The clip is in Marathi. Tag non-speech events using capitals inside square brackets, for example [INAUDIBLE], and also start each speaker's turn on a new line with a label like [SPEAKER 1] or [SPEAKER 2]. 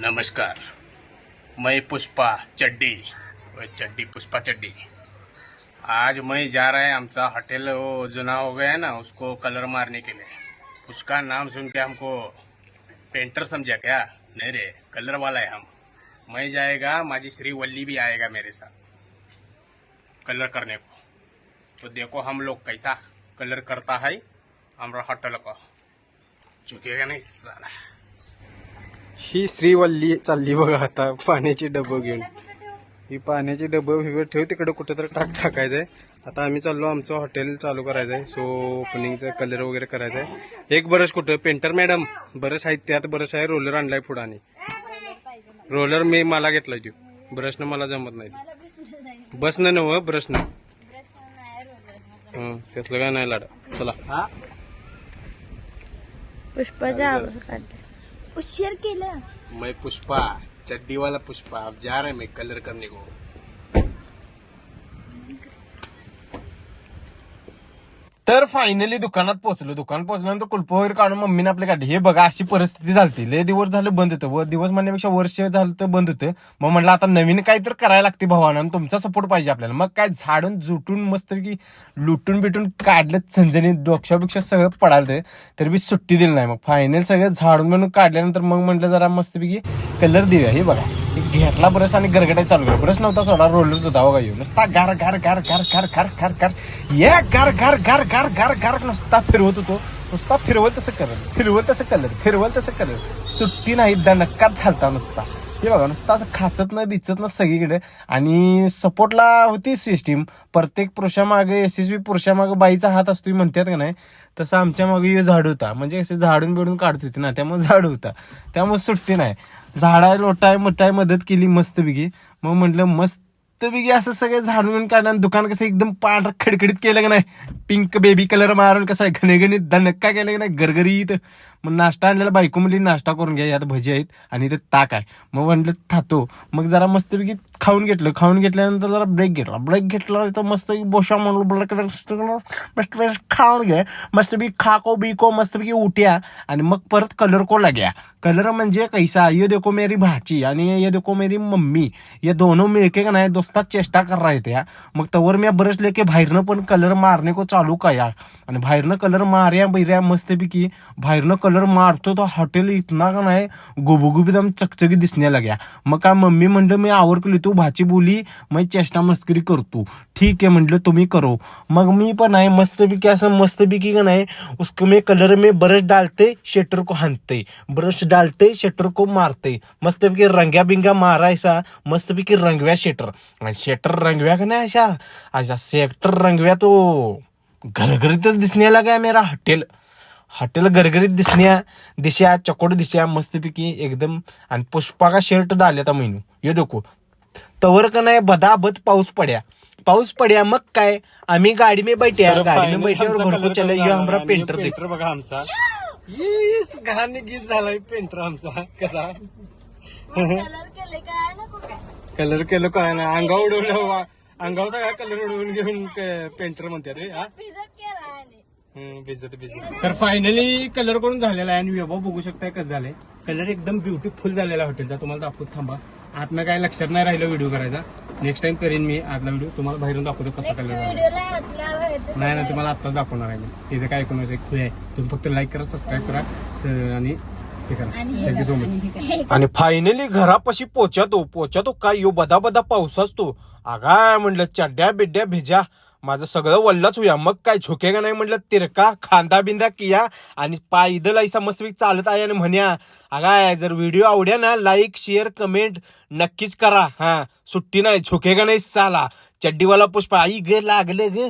[SPEAKER 1] नमस्कार. मैं पुष्पा चड्डी. वो चड्डी पुष्पा चड्डी. आज मैं जा रहा है हमसा होटल वो जुना हो गया है ना उसको कलर मारने के लिए. उसका नाम सुन के हमको पेंटर समझा क्या? नहीं रे कलर वाला है हम. मैं जाएगा माजी श्री वल्ली भी आएगा मेरे साथ. कलर करने को. तो देखो हम लोग कैसा कलर करता है हमारा होटल को. चुकेगा नहीं सारा
[SPEAKER 2] ही श्रीवल्ली चालली बघा आता पाण्याची डबं घेऊन. ही पाण्याची डबं हिवर ठेव तिकडे कुठेतरी टाक टाकायचंय. आता आम्ही चाललो आमचं हॉटेल चालू करायचंय. सो ओपनिंगचं कलर वगैरे करायचंय. एक बरस कुठं? पेंटर मॅडम बरस आहेत त्यात बरस आहे रोलर आणलाय पुढं आणि रोलर मी मला घेतलाय तू ब्रशनं मला जमत नाही बसनं नव ब्रशनं हं, त्यातलं काय नाही लाडा. चला.
[SPEAKER 3] पुष्पाच्या उशीर केलं.
[SPEAKER 1] मैं पुष्पा चड्डी वाला पुष्पा अब जा रहे हैं मैं कलर करने को।
[SPEAKER 2] तर फायनली दुकानात पोहोचलो. दुकान पोहोचल्यानंतर कुलप वगैरे काढून मम्मीने आपले काढली हे बघा अशी परिस्थिती झाली लय दिवस झालं बंद होतं व दिवस म्हणण्यापेक्षा वर्ष झालं तर बंद होतं. मग म्हटलं आता नवीन काहीतरी करायला लागते भावानं आणि तुमचा सपोर्ट पाहिजे आपल्याला. मग काय झाडून जुटून मस्तपैकी लुटून बिटून काढलं झंझणी डोक्यापेक्षा सगळं पडालं तर बी सुट्टी दिली नाही. मग फायनल सगळं झाडून म्हणून काढल्यानंतर मग म्हटलं जरा मस्तपैकी कलर देऊया हे बघा. घेतला ब्रश आणि गरगटाय चालू केला ब्रश नव्हता सोडा रोलरच होता बघा येऊ नुसता गार गार गार गार गार गार गार गार ये गार गार गार गार गार गार नुसता फिरवत होतो नुसता फिरवल तसं कलर फिरवल तसं कलर फिरवल तसं कलर सुट्टी नाही दणकाच झालता नुसता हे बघा नुसतं असं खाचत ना बिचत ना सगळीकडे. आणि सपोर्टला होती सिस्टीम प्रत्येक पुरुषामागे एस एस बी पुरुषामागे बाईचा हात असतो म्हणतात का नाही? तसं आमच्या मागे हे झाड होता. म्हणजे असे झाडून बिडून काढत होते ना त्यामुळे झाड होता. त्यामुळे सुट्टी नाही. झाडाय लोटाय मोठाय मदत केली मस्तपैकी. मग म्हटलं मस्त बिगी असं सगळे झाडून काढणं आणि दुकान कसं एकदम पांढरं खडखडीत केलं का नाही? पिंक बेबी कलर मारून कसं आहे? घणगणित दणक्का केलं का नाही? गरगरीत मग नाश्ता आणलेला बायको म्हणली नाश्ता करून घ्या यात भजी आहेत आणि ते ताक आहे. मग म्हटलं थातो. मग जरा मस्तपैकी खाऊन घेतलं. खाऊन घेतल्यानंतर जरा ब्रेक घेतला. ब्रेक घेतला तर मस्त बोशा म्हणलं ब्रेक मस्त खाऊन घे. मस्तपैकी खाको बिको मस्तपैकी उठ्या आणि मग परत कलर को लाग्या कलर म्हणजे कैसा? ये देखो मेरी भाची आणि ये देखो मेरी मम्मी. ये दोनों मिळके का नाही? दोस्तात चेष्टा कर रहे या. मग तवर मी ब्रश लेके बाहेरनं पण कलर मारणे को चालू कया आणि बाहेरनं कलर मार्या बैऱ्या मस्तपैकी बाहेरनं कलर मारतो तो हॉटेल इतना का नाही? गुबगुबीदम एकदम चकचकी दिसण्या लाग्या मग काय मम्मी म्हणलं मी आवडकली तू भाची बोली मग चेष्टा मस्करी करतो. ठीक आहे म्हटलं तुम्ही करो. मग मी पण आहे मस्तपैकी असं मस्तपैकी का नाही उसको मी कलर मी ब्रश डालते शटर को हानते ब्रश डालते शटर को मारते मस्तपैकी रंग्या बिंग्या मारायचा मस्तपैकी रंगव्या शटर. आणि शटर रंगव्या का नाही अशा? अशा सेक्टर रंगव्या तो घरघरीतच दिसण्याला काय मेरा हॉटेल. हॉटेल गरगरीत दिसण्या दिशा चकोड दिशा मस्तपैकी एकदम. आणि पुष्पा का शर्ट डाल्याता महिनू. ये देखो. तवर का नाही बदाबद पाऊस पड्या. पाऊस पड्या मग काय? आम्ही गाडी में बैठ्या गाडी में बैठे और घर को चले. ये पेंटर पेंटर बघा आमचा. येस घाण गीत झालाय पेंटर आमचा. कसा?
[SPEAKER 3] कलर केले काय नको काय?
[SPEAKER 2] कलर केलं काय ना अंगा उडवलं अंगावर सगळा कलर उडवून घेऊन पेंटर म्हणतात रे हा?
[SPEAKER 3] भिजत केला आणि.
[SPEAKER 2] हम्म, भिजत भिजत. तर फायनली कलर करून झालेला आहे आणि वैभव बघू शकताय कसं झालंय. कलर एकदम ब्युटिफुल झालेला हॉटेलचा तुम्हाला दाखवत थांबा. आतनं काय लक्षात नाही राहिलं व्हिडिओ करायचा. नेक्स्ट टाइम करीन मी आतला व्हिडिओ तुम्हाला बाहेरून दाखवतो कसा
[SPEAKER 3] नेक्स्ट व्हिडिओला बाहेरचं
[SPEAKER 2] नाही नाही तुम्हाला आत्ताच दाखवणार आहे मी. तिचं काय ऐकून खुले आहे. तुम्ही फक्त लाईक करा सबस्क्राईब करा स- आणि हे करा. थँक्यू सो मच आणि फायनली [LAUGHS] घरापाशी पोचातो पोचातो काय? यो बदा बदा पाऊस असतो. आगाय म्हणलं चड्ड्या बिड्ड्या भिजा. माझं सगळं वल्लच होया मग काय झोके का नाही म्हटलं? तिरका खांदा बिंदा किया आणि पायदल ऐसा मस्तपैकी चालत आहे आणि म्हण्या अगाय जर व्हिडिओ आवड्या ना लाईक शेअर कमेंट नक्कीच करा. हा सुट्टी नाही झोके का नाही चाला चड्डीवाला पुष्पा आई गे लागले गे.